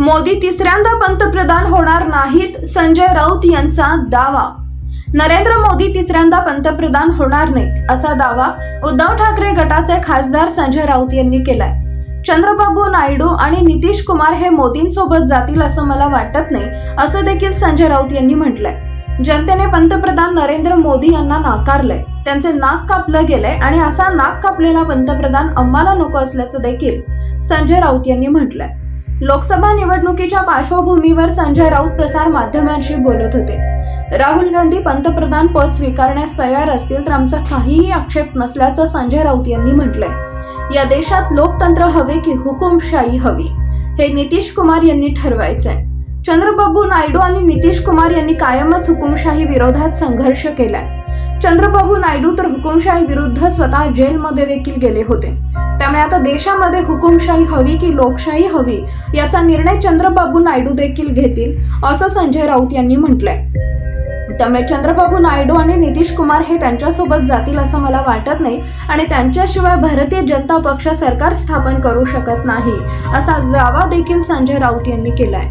मोदी तिसऱ्यांदा पंतप्रधान होणार नाहीत संजय राऊत यांचा दावा. नरेंद्र मोदी तिसऱ्यांदा पंतप्रधान होणार नाहीत असा दावा उद्धव ठाकरे गटाचे खासदार संजय राऊत यांनी केलाय. चंद्रबाबू नायडू आणि नितीश कुमार हे मोदींसोबत जातील असं मला वाटत नाही असं देखील संजय राऊत यांनी म्हटलंय. जनतेने पंतप्रधान नरेंद्र मोदी यांना नाकारलंय. त्यांचे नाक कापलं गेलंय आणि असा नाक कापलेला पंतप्रधान आम्हाला नको असल्याचं देखील संजय राऊत यांनी म्हटलंय. लोकसभा निवडणुकीच्या पार्श्वभूमीवर संजय राऊत प्रसार माध्यमांशी बोलत होते. राहुल गांधी पंतप्रधान पद स्वीकारण्यास तयार असतील तर आमचा काहीही आक्षेप नसल्याचं संजय राऊत यांनी म्हटलंय. या देशात लोकतंत्र हवे की हुकुमशाही हवी हे नितीश कुमार यांनी ठरवायचंय. चंद्रबाबू नायडू आणि नितीश कुमार यांनी कायमच हुकुमशाही विरोधात संघर्ष केलाय. चंद्रबाबू नायडू तर हुकुमशाही विरुद्ध स्वतः जेलमध्ये देखील गेले होते. त्यामुळे आता देशामध्ये हुकुमशाही हवी की लोकशाही हवी याचा निर्णय चंद्रबाबू नायडू देखील घेतील असं संजय राऊत यांनी म्हटलंय. त्यामुळे चंद्रबाबू नायडू आणि नितीश कुमार हे त्यांच्यासोबत जातील असं मला वाटत नाही आणि त्यांच्याशिवाय भारतीय जनता पक्ष सरकार स्थापन करू शकत नाही असा दावा देखील संजय राऊत यांनी केलाय.